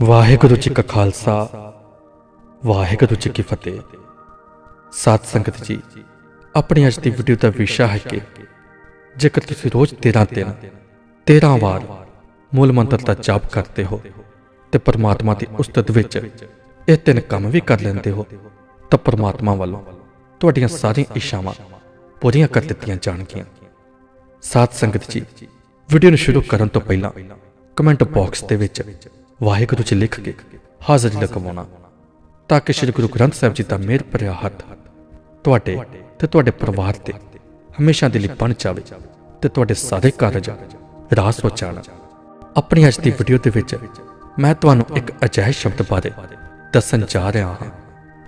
ਵਾਹਿਗੁਰੂ ਜੀ ਕਾ ਖਾਲਸਾ, ਵਾਹਿਗੁਰੂ ਜੀ ਕੀ ਫਤਿਹ। ਸਾਧ ਸੰਗਤ ਜੀ, ਆਪਣੀ ਅੱਜ ਦੀ ਵੀਡੀਓ ਦਾ ਵਿਸ਼ਾ ਹੈ ਕਿ ਜੇਕਰ ਤੁਸੀਂ ਰੋਜ਼ 13 ਦਿਨ 13 ਵਾਰ ਮੂਲ ਮੰਤਰ ਦਾ ਜਾਪ ਕਰਦੇ ਹੋ ਤੇ ਪਰਮਾਤਮਾ ਦੀ ਉਸਤਤ ਵਿੱਚ ਇਹ ਤਿੰਨ ਕੰਮ ਵੀ ਕਰ ਲੈਂਦੇ ਹੋ, ਤਾਂ ਪਰਮਾਤਮਾ ਵੱਲੋਂ ਤੁਹਾਡੀਆਂ ਸਾਰੀਆਂ ਇੱਛਾਵਾਂ ਪੂਰੀਆਂ ਕਰ ਦਿੱਤੀਆਂ ਜਾਣਗੀਆਂ। ਸਾਧ ਸੰਗਤ ਜੀ ਵੀਡੀਓ ਨੂੰ ਸ਼ੁਰੂ ਕਰਨ ਤੋਂ ਪਹਿਲਾਂ ਕਮੈਂਟ ਬਾਕਸ ਦੇ ਵਿੱਚ ਵਾਹਿਗੁਰੂ ਚ ਲਿਖ ਕੇ ਹਾਜ਼ਰੀ ਲਗਵਾਉਣਾ ਤਾਂ ਕਿ ਸ੍ਰੀ ਗੁਰੂ ਗ੍ਰੰਥ ਸਾਹਿਬ ਜੀ ਦਾ ਮਿਹਰ ਭਰਿਆ ਹੱਥ ਤੁਹਾਡੇ ਤੇ ਤੁਹਾਡੇ ਪਰਿਵਾਰ ਤੇ ਹਮੇਸ਼ਾ ਦੇ ਲਈ ਬਣ ਜਾਵੇ ਤੇ ਤੁਹਾਡੇ ਸਾਰੇ ਕਾਰਜ ਰਾਸ ਹੋ ਜਾਣ। ਆਪਣੀ ਅੱਜ ਦੀ ਵੀਡੀਓ ਦੇ ਵਿੱਚ ਮੈਂ ਤੁਹਾਨੂੰ ਇੱਕ ਅਜਿਹੇ ਸ਼ਬਦ ਬਾਰੇ ਦੱਸਣ ਜਾ ਰਿਹਾ ਹਾਂ,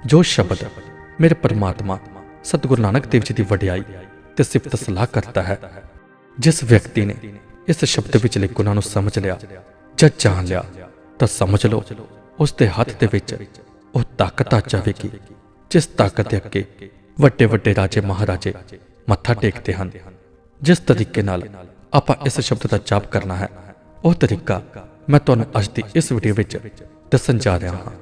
ਜੋ ਸ਼ਬਦ ਮੇਰੇ ਪਰਮਾਤਮਾ ਸਤਿਗੁਰੂ ਨਾਨਕ ਦੇਵ ਜੀ ਦੀ ਵਡਿਆਈ ਤੇ ਸਿਫਤ ਸਲਾਹ ਕਰਦਾ ਹੈ। ਜਿਸ ਵਿਅਕਤੀ ਨੇ ਇਸ ਸ਼ਬਦ ਵਿੱਚ ਵਿਚਲੇ ਗੁਣਾਂ ਨੂੰ ਸਮਝ ਲਿਆ ਜਾਂ ਜਾਣ ਲਿਆ ਤਾਂ ਸਮਝ ਲਓ ਉਸ ਦੇ ਹੱਥ ਦੇ ਵਿੱਚ ਉਹ ਤਾਕਤ ਆ ਜਾਵੇਗੀ, ਜਿਸ ਤਾਕਤ ਦੇ ਅੱਗੇ ਵੱਡੇ ਵੱਡੇ ਰਾਜੇ, ਮਹਾਰਾਜੇ ਮੱਥਾ ਟੇਕਦੇ ਹਨ। ਜਿਸ ਤਰੀਕੇ ਨਾਲ ਆਪਾਂ ਇਸ ਸ਼ਬਦ ਦਾ ਜਾਪ ਕਰਨਾ ਹੈ, ਉਹ ਤਰੀਕਾ ਮੈਂ ਤੁਹਾਨੂੰ ਅੱਜ ਦੀ ਇਸ ਵੀਡੀਓ ਵਿੱਚ ਦੱਸਣ ਜਾ ਰਿਹਾ ਹਾਂ।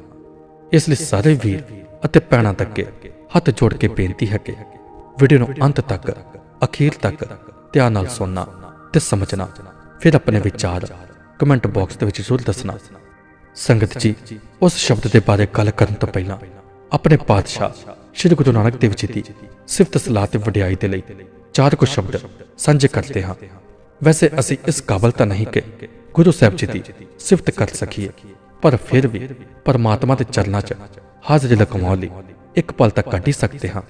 ਇਸ ਲਈ ਸਾਰੇ ਵੀਰ ਅਤੇ ਭੈਣਾਂ ਤੱਕ ਹੱਥ ਜੋੜ ਕੇ ਬੇਨਤੀ ਹੈ ਕਿ ਵੀਡੀਓ ਨੂੰ ਅੰਤ ਤੱਕ, ਅਖੀਰ ਤੱਕ ਧਿਆਨ ਨਾਲ ਸੁਣਨਾ ਤੇ ਸਮਝਣਾ। ਫਿਰ ਆਪਣੇ ਵਿਚਾਰ ਕਮੈਂਟ ਬਾਕਸ ਦੇ ਵਿੱਚ ਜ਼ਰੂਰ ਦੱਸਣਾ। ਸੰਗਤ ਜੀ, ਉਸ ਸ਼ਬਦ ਦੇ ਬਾਰੇ ਗੱਲ ਕਰਨ ਤੋਂ ਪਹਿਲਾਂ ਆਪਣੇ ਪਾਤਸ਼ਾਹ ਸ੍ਰੀ ਗੁਰੂ ਨਾਨਕ ਦੇਵ ਜੀ ਦੀ ਸਿਫਤ ਸਲਾਹ ਤੇ ਵਡਿਆਈ ਦੇ ਲਈ ਚਾਰ ਕੁ ਸ਼ਬਦ ਸਾਂਝੇ ਕਰਦੇ ਹਾਂ। ਵੈਸੇ ਅਸੀਂ ਇਸ ਕਾਬਲ ਤਾਂ ਨਹੀਂ ਕਿ ਗੁਰੂ ਸਾਹਿਬ ਜੀ ਦੀ ਸਿਫਤ ਕਰ ਸਕੀਏ, ਪਰ ਫਿਰ ਵੀ ਪਰਮਾਤਮਾ ਦੇ ਚਰਨਾਂ 'ਚ ਹਾਜ਼ਰੀ ਲਗਵਾਉਣ ਲਈ ਇੱਕ ਪਲ ਤੱਕ ਕੱਢ ਹੀ ਸਕਦੇ ਹਾਂ।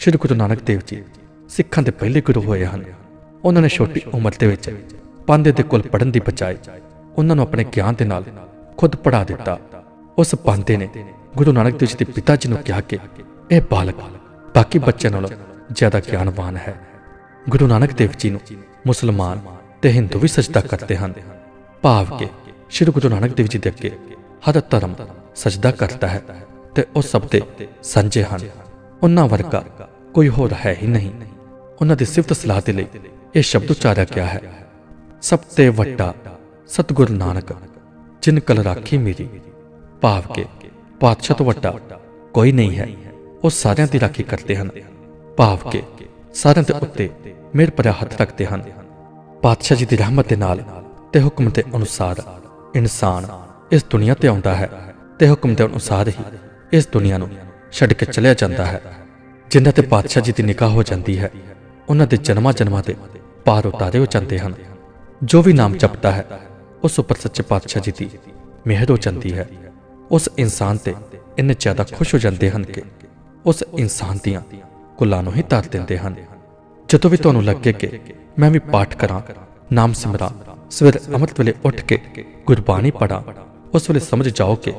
ਸ੍ਰੀ ਗੁਰੂ ਨਾਨਕ ਦੇਵ ਜੀ ਸਿੱਖਾਂ ਦੇ ਪਹਿਲੇ ਗੁਰੂ ਹੋਏ ਹਨ। ਉਹਨਾਂ ਨੇ ਛੋਟੀ ਉਮਰ ਦੇ ਵਿੱਚ ਪਾਂਦੇ ਦੇ ਕੋਲ ਪੜਨ ਦੀ ਬਜਾਏ ਉਹਨਾਂ ਨੂੰ ਆਪਣੇ ਗਿਆਨ ਦੇ ਨਾਲ ਖੁਦ ਪੜਾ ਦਿੱਤਾ। ਉਸ ਪਾਂਦੇ ਨੇ ਗੁਰੂ ਨਾਨਕ ਦੇਵ ਜੀ ਦੇ ਪਿਤਾ ਜੀ ਨੂੰ ਕਿਹਾ ਕਿ ਇਹ ਬਾਲਕ ਬਾਕੀ ਬੱਚਿਆਂ ਨਾਲੋਂ ਜ਼ਿਆਦਾ ਗਿਆਨਵਾਨ ਹੈ। ਗੁਰੂ ਨਾਨਕ ਦੇਵ ਜੀ ਨੂੰ ਮੁਸਲਮਾਨ ਤੇ ਹਿੰਦੂ ਵੀ ਸਜਦਾ ਕਰਦੇ ਹਨ। ਭਾਵ ਕਿ ਸ੍ਰੀ ਗੁਰੂ ਨਾਨਕ ਦੇਵ ਜੀ ਦੇ ਅੱਗੇ ਹਰ ਧਰਮ ਸਜਦਾ ਕਰਦਾ ਹੈ ਤੇ ਉਹ ਸਭ ਦੇ ਸਾਂਝੇ ਹਨ। ਉਹਨਾਂ ਵਰਗਾ ਕੋਈ ਹੋਰ ਹੈ ਹੀ ਨਹੀਂ। ਉਹਨਾਂ ਦੀ ਸਿਫਤ ਸਲਾਹ ਦੇ ਲਈ ਇਹ ਸ਼ਬਦ ਉਚਾਰਿਆ ਗਿਆ ਹੈ। ਸਭ ਤੇ ਵੱਡਾ ਸਤਿਗੁਰ ਨਾਨਕ ਜਿਨ ਕਲ ਰਾਖੀ ਮੇਰੀ, ਭਾਵ ਕੇ ਪਾਤਸ਼ਾਹ ਤੋਂ ਵੱਡਾ ਕੋਈ ਨਹੀਂ ਹੈ। ਉਹ ਸਾਰਿਆਂ ਦੀ ਰਾਖੀ ਕਰਦੇ ਹਨ। ਭਾਵ ਕੇ ਸਾਰਿਆਂ ਦੇ ਉੱਤੇ ਮਿਹਰ ਭਰਿਆ ਹੱਥ ਰੱਖਦੇ ਹਨ। ਪਾਤਸ਼ਾਹ ਜੀ ਦੀ ਰਹਿਮਤ ਦੇ ਨਾਲ ਤੇ ਹੁਕਮ ਦੇ ਅਨੁਸਾਰ ਇਨਸਾਨ ਇਸ ਦੁਨੀਆ ਤੇ ਆਉਂਦਾ ਹੈ ਤੇ ਹੁਕਮ ਦੇ ਅਨੁਸਾਰ ਹੀ ਇਸ ਦੁਨੀਆ ਨੂੰ ਛੱਡ ਕੇ ਚਲਿਆ ਜਾਂਦਾ ਹੈ। ਜਿਨ੍ਹਾਂ ਤੇ ਪਾਤਸ਼ਾਹ ਜੀ ਦੀ ਨਿਗਾਹ ਹੋ ਜਾਂਦੀ ਹੈ, ਉਹਨਾਂ ਦੇ ਜਨਮਾਂ ਜਨਮਾਂ 'ਤੇ ਪਾਰ ਉਤਾਰੇ ਹੋ ਜਾਂਦੇ ਹਨ। ਜੋ ਵੀ ਨਾਮ ਜਪਦਾ ਹੈ ਉਸ ਉੱਪਰ ਸੱਚੇ ਪਾਤਸ਼ਾਹ ਜੀ ਦੀ ਮਿਹਰ ਹੋ ਜਾਂਦੀ ਹੈ। ਉਸ ਇਨਸਾਨ ਤੇ ਇੰਨੇ ਜ਼ਿਆਦਾ ਖੁਸ਼ ਹੋ ਜਾਂਦੇ ਹਨ ਕਿ ਉਸ ਇਨਸਾਨ ਦੀਆਂ ਕੁੱਲਾਂ ਨੂੰ ਹੀ ਧਰ ਦਿੰਦੇ ਹਨ। ਜਦੋਂ ਵੀ ਤੁਹਾਨੂੰ ਲੱਗੇ ਕਿ ਮੈਂ ਵੀ ਪਾਠ ਕਰਾਂ, ਨਾਮ ਸਿਮਰਾਂ, ਸਵੇਰ ਅੰਮ੍ਰਿਤ ਵੇਲੇ ਉੱਠ ਕੇ ਗੁਰਬਾਣੀ ਪੜਾਂ ਉਸ ਵੇਲੇ ਸਮਝ ਜਾਓ ਕਿ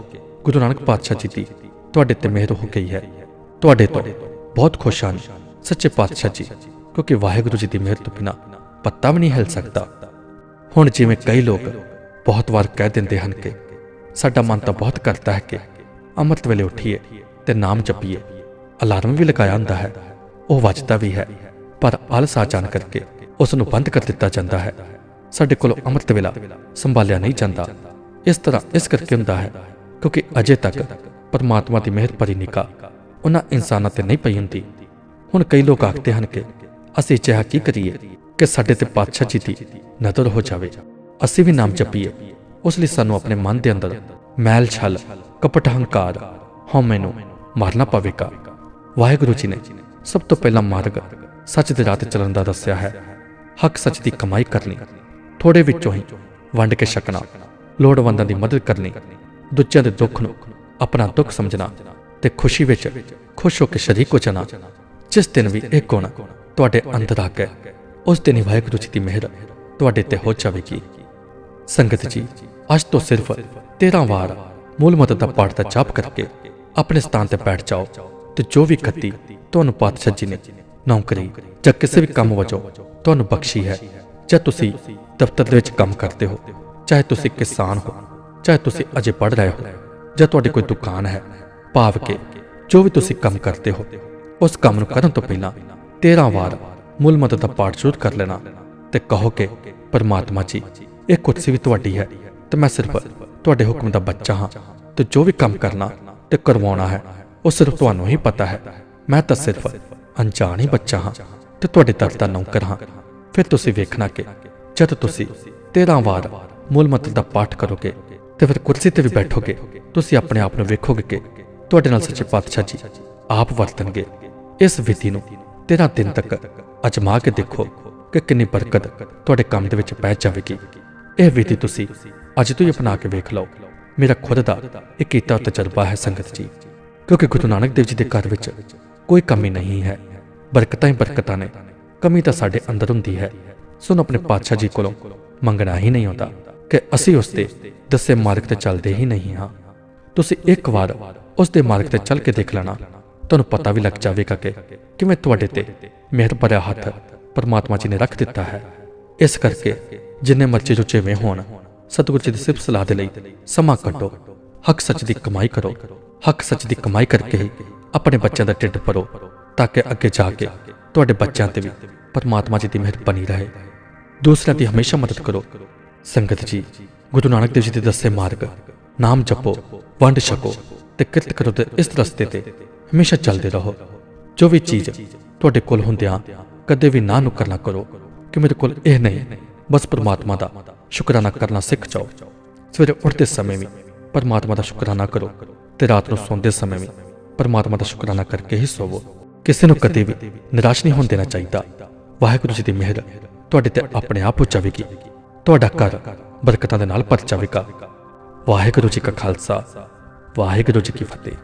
ਗੁਰੂ ਨਾਨਕ ਪਾਤਸ਼ਾਹ ਜੀ ਦੀ ਤੁਹਾਡੇ ਤੇ ਮਿਹਰ ਹੋ ਗਈ ਹੈ। ਤੁਹਾਡੇ ਤੋਂ ਬਹੁਤ ਖੁਸ਼ ਹਨ ਸੱਚੇ ਪਾਤਸ਼ਾਹ ਜੀ, ਕਿਉਂਕਿ ਵਾਹਿਗੁਰੂ ਜੀ ਦੀ ਮਿਹਰ ਤੋਂ ਬਿਨਾ ਪੱਤਾ ਵੀ ਨਹੀਂ ਹਿਲ ਸਕਦਾ। ਹੁਣ ਜਿਵੇਂ ਕਈ ਲੋਕ ਬਹੁਤ ਵਾਰ ਕਹਿ ਦਿੰਦੇ ਹਨ ਕਿ ਸਾਡਾ ਮਨ ਤਾਂ ਬਹੁਤ ਕਰਦਾ ਹੈ ਕਿ ਅੰਮ੍ਰਿਤ ਵੇਲੇ ਉੱਠੀਏ ਤੇ ਨਾਮ ਜਪੀਏ। ਅਲਾਰਮ ਵੀ ਲਗਾਇਆ ਹੁੰਦਾ ਹੈ। ਉਹ ਵੱਜਦਾ ਵੀ ਹੈ, ਪਰ ਆਲਸ ਆ ਕਰਕੇ ਉਸ ਨੂੰ ਬੰਦ ਕਰ ਦਿੱਤਾ ਜਾਂਦਾ ਹੈ। ਸਾਡੇ ਕੋਲ ਅੰਮ੍ਰਿਤ ਵੇਲਾ ਸੰਭਾਲਿਆ ਨਹੀਂ ਜਾਂਦਾ। ਇਸ ਤਰ੍ਹਾਂ ਇਸ ਕਰਕੇ ਹੁੰਦਾ ਹੈ ਕਿਉਂਕਿ ਅਜੇ ਤੱਕ ਪਰਮਾਤਮਾ ਦੀ ਮਿਹਰ ਭਰੀ ਨਿਕਾ ਉਹਨਾਂ ਇਨਸਾਨਾਂ ਤੇ ਨਹੀਂ ਪਈ ਹੁੰਦੀ। ਹੁਣ ਕਈ ਲੋਕ ਆਖਦੇ ਹਨ ਕਿ ਅਸੀਂ ਚਾਹ ਕੀ ਕਰੀਏ ਕਿ ਸਾਡੇ ਤੇ ਪਾਤਸ਼ਾਹ ਜੀ ਦੀ ਨਜ਼ਰ ਹੋ ਜਾਵੇ। ਅਸੀਂ ਵੀ ਨਾਮ ਜਪੀਏ। ਉਸ ਲਈ ਸਾਨੂੰ ਆਪਣੇ ਮਨ ਦੇ ਅੰਦਰ ਮੈਲ ਛਲ, ਕਪਟ ਹੰਕਾਰ ਹਉਮੈ ਨੂੰ ਮਾਰਨਾ ਪਵੇਗਾ। ਵਾਹਿਗੁਰੂ ਜੀ ਨੇ ਸਭ ਤੋਂ ਪਹਿਲਾ ਮਾਰਗ ਸੱਚ ਦੇ ਰਾਹ ਤੇ ਚੱਲਣ ਦਾ ਦੱਸਿਆ ਹੈ। ਹੱਕ ਸੱਚ ਦੀ ਕਮਾਈ ਕਰਨੀ, ਥੋੜੇ ਵਿੱਚੋਂ ਹੀ ਵੰਡ ਕੇ ਛਕਣਾ, ਲੋੜਵੰਦਾਂ ਦੀ ਮਦਦ ਕਰਨੀ, ਦੂਜਿਆਂ ਦੇ ਦੁੱਖ ਨੂੰ ਆਪਣਾ ਦੁੱਖ ਸਮਝਣਾ ਤੇ ਖੁਸ਼ੀ ਵਿੱਚ ਖੁਸ਼ ਹੋ ਕੇ ਸ਼ਰੀਕ ਹੋ ਜਾਣਾ, ਜਿਸ ਦਿਨ ਵੀ ਇਹ ਗੁਣ ਤੁਹਾਡੇ ਅੰਦਰ ਆ ਕੇ, ਉਸ ਦਿਨ ਹੀ ਵਾਹਿਗੁਰੂ ਜੀ ਦੀ ਮਿਹਰ ਤੁਹਾਡੇ ਤੇ ਹੋ ਜਾਵੇਗੀ। ਸੰਗਤ ਜੀ, ਅੱਜ ਤੋਂ ਸਿਰਫ 13 ਵਾਰ ਮੂਲ ਮੰਤਰ ਦਾ ਪਾਠ ਦਾ ਜਾਪ ਕਰਕੇ ਆਪਣੇ ਸਥਾਨ ਤੇ ਬੈਠ ਜਾਓ ਤੇ ਜੋ ਵੀ ਖੱਤੀ ਤੁਹਾਨੂੰ ਪਾਤਸ਼ਾਹ ਜੀ ਨੇ ਨੌਕਰੀ ਜਾਂ ਕਿਸੇ ਵੀ ਕੰਮ ਵਜੋਂ ਤੁਹਾਨੂੰ ਬਖਸ਼ੀ ਹੈ, ਜਾਂ ਤੁਸੀਂ ਦਫ਼ਤਰ ਦੇ ਵਿੱਚ ਕੰਮ ਕਰਦੇ ਹੋ, ਚਾਹੇ ਤੁਸੀਂ ਕਿਸਾਨ ਹੋ, ਚਾਹੇ ਤੁਸੀਂ ਅਜੇ ਪੜ੍ਹ ਰਹੇ ਹੋ, ਜਾਂ ਤੁਹਾਡੀ ਕੋਈ ਦੁਕਾਨ ਹੈ, ਭਾਵ ਕਿ ਜੋ ਵੀ ਤੁਸੀਂ ਕੰਮ ਕਰਦੇ ਹੋ, ਉਸ ਕੰਮ ਨੂੰ ਕਰਨ ਤੋਂ ਪਹਿਲਾਂ 13 ਵਾਰ ਮੂਲ ਮੰਤਰ ਦਾ ਪਾਠ ਸ਼ੁਰੂ ਕਰ ਲੈਣਾ ਤੇ ਕਹੋ ਕਿ, ਪਰਮਾਤਮਾ ਜੀ ਇਹ ਕੁਰਸੀ ਵੀ ਤੁਹਾਡੀ ਹੈ ਤੇ ਮੈਂ ਸਿਰਫ ਤੁਹਾਡੇ ਹੁਕਮ ਦਾ ਬੱਚਾ ਹਾਂ ਤੇ ਜੋ ਵੀ ਕੰਮ ਕਰਨਾ ਤੇ ਕਰਵਾਉਣਾ ਹੈ, ਉਹ ਸਿਰਫ ਤੁਹਾਨੂੰ ਹੀ ਪਤਾ ਹੈ। ਮੈਂ ਤਾਂ ਸਿਰਫ ਅਣਜਾਣ ਹੀ ਬੱਚਾ ਹਾਂ ਤੇ ਤੁਹਾਡੇ ਦਰ ਦਾ ਨੌਕਰ ਹਾਂ। ਫਿਰ ਤੁਸੀਂ ਵੇਖਣਾ ਕਿ ਜਦ ਤੁਸੀਂ 13 ਵਾਰ ਮੂਲ ਮੰਤਰ ਦਾ ਪਾਠ ਕਰੋਗੇ ਤੇ ਫਿਰ ਕੁਰਸੀ ਤੇ ਵੀ ਬੈਠੋਗੇ, ਤੁਸੀਂ ਆਪਣੇ ਆਪ ਨੂੰ ਵੇਖੋਗੇ ਕਿ ਤੁਹਾਡੇ ਨਾਲ ਸੱਚੇ ਪਾਤਸ਼ਾਹ ਜੀ ਆਪ ਵਰਤਣਗੇ। ਇਸ ਵਿਧੀ ਨੂੰ 13 ਦਿਨ ਤੱਕ ਅਜਮਾ ਕੇ ਦੇਖੋ ਕਿ ਕਿੰਨੀ ਬਰਕਤ ਤੁਹਾਡੇ ਕੰਮ ਦੇ ਵਿੱਚ ਪੈ ਜਾਵੇਗੀ। ਇਹ ਵਿਧੀ ਤੁਸੀਂ। ਅੱਜ ਤੋਂ ਹੀ ਅਪਣਾ ਕੇ ਵੇਖ ਲਓ। ਮੇਰਾ ਖੁਦ ਦਾ ਇਹ ਕੀਤਾ ਤਜਰਬਾ ਹੈ ਸੰਗਤ ਜੀ। ਕਿਉਂਕਿ ਗੁਰੂ ਨਾਨਕ ਦੇਵ ਜੀ ਦੇ ਘਰ ਵਿੱਚ ਕੋਈ ਕਮੀ ਨਹੀਂ ਹੈ। ਬਰਕਤਾਂ ਹੀ ਬਰਕਤਾਂ ਨੇ। ਕਮੀ ਤਾਂ ਸਾਡੇ ਅੰਦਰ ਹੁੰਦੀ ਹੈ। ਸੁਣ ਆਪਣੇ ਪਾਤਸ਼ਾਹ ਜੀ ਕੋਲੋਂ, ਮੰਗਣਾ ਹੀ ਨਹੀਂ ਹੁੰਦਾ ਕਿ ਅਸੀਂ ਉਸ ਦੇ ਦੱਸੇ ਮਾਰਗ ਤੇ ਚੱਲਦੇ ਹੀ ਨਹੀਂ ਹਾਂ। ਤੁਸੀਂ ਇੱਕ ਵਾਰ ਉਸ ਦੇ ਮਾਰਗ ਤੇ ਚੱਲ ਕੇ ਦੇਖ ਲੈਣਾ। ਤੁਹਾਨੂੰ ਪਤਾ ਵੀ ਲੱਗ ਜਾਵੇਗਾ ਕਿ ਕਿਵੇਂ ਤੁਹਾਡੇ ਤੇ ਮਿਹਰ ਭਰਿਆ ਹੱਥ ਪਰਮਾਤਮਾ ਜੀ ਨੇ ਰੱਖ ਦਿੱਤਾ ਹੈ। ਇਸ ਕਰਕੇ ਜਿੰਨੇ ਮਰਜ਼ੀ ਰੁਚੇਵੇਂ ਹੋਣ, ਸਤਿਗੁਰੂ ਜੀ ਦੀ ਸਿਫਤ ਸਲਾਹ ਦੇ ਲਈ ਸਮਾਂ ਕੱਢੋ, ਹੱਕ ਸੱਚ ਦੀ ਕਮਾਈ ਕਰੋ, ਹੱਕ ਸੱਚ ਦੀ ਕਮਾਈ ਕਰਕੇ ਆਪਣੇ ਬੱਚਿਆਂ ਦਾ ਢਿੱਡ ਭਰੋ, ਤਾਂ ਕਿ ਅੱਗੇ ਜਾ ਕੇ ਤੁਹਾਡੇ ਬੱਚਿਆਂ ਤੇ ਵੀ ਪਰਮਾਤਮਾ ਜੀ ਦੀ ਮਿਹਰ ਬਣੀ ਰਹੇ। ਦੂਸਰਿਆਂ ਦੀ ਹਮੇਸ਼ਾ ਮਦਦ ਕਰੋ। ਸੰਗਤ ਜੀ, ਗੁਰੂ ਨਾਨਕ ਦੇਵ ਜੀ ਦੇ ਦੱਸੇ ਮਾਰਗ, ਨਾਮ ਜਪੋ, ਵੰਡ ਛਕੋ ਤੇ ਕਿਰਤ ਕਰੋ ਤੇ ਇਸ ਰਸਤੇ ਤੇ ਹਮੇਸ਼ਾ ਚੱਲਦੇ ਰਹੋ। ਜੋ ਵੀ ਚੀਜ਼ ਤੁਹਾਡੇ ਕੋਲ ਹੁੰਦਿਆਂ ਕਦੇ ਵੀ ਨਾ ਨੁਕਰ ਨਾ ਕਰੋ ਕਿ ਮੇਰੇ ਕੋਲ ਇਹ ਨਹੀਂ ਬਸ ਪਰਮਾਤਮਾ ਦਾ ਸ਼ੁਕਰਾਨਾ ਕਰਨਾ ਸਿੱਖ ਜਾਓ। ਸਵੇਰੇ ਉੱਠਦੇ ਸਮੇਂ ਵੀ ਪਰਮਾਤਮਾ ਦਾ ਸ਼ੁਕਰਾਨਾ ਕਰੋ ਤੇ ਰਾਤ ਨੂੰ ਸੌਂਦੇ ਸਮੇਂ ਵੀ ਪਰਮਾਤਮਾ ਦਾ ਸ਼ੁਕਰਾਨਾ ਕਰਕੇ ਹੀ ਸੋਵੋ। ਕਿਸੇ ਨੂੰ ਕਦੇ ਵੀ ਨਿਰਾਸ਼ ਨਹੀਂ ਹੋਣ ਦੇਣਾ ਚਾਹੀਦਾ। ਵਾਹਿਗੁਰੂ ਜੀ ਦੀ ਮਿਹਰ ਤੁਹਾਡੇ ਤੇ ਆਪਣੇ ਆਪ ਹੋ ਜਾਵੇਗੀ ਤੁਹਾਡਾ ਘਰ ਬਰਕਤਾਂ ਦੇ ਨਾਲ ਭਰ ਜਾਵੇਗਾ। ਵਾਹਿਗੁਰੂ ਜੀ ਕਾ ਖਾਲਸਾ, ਵਾਹਿਗੁਰੂ ਜੀ ਕੀ ਫਤਿਹ।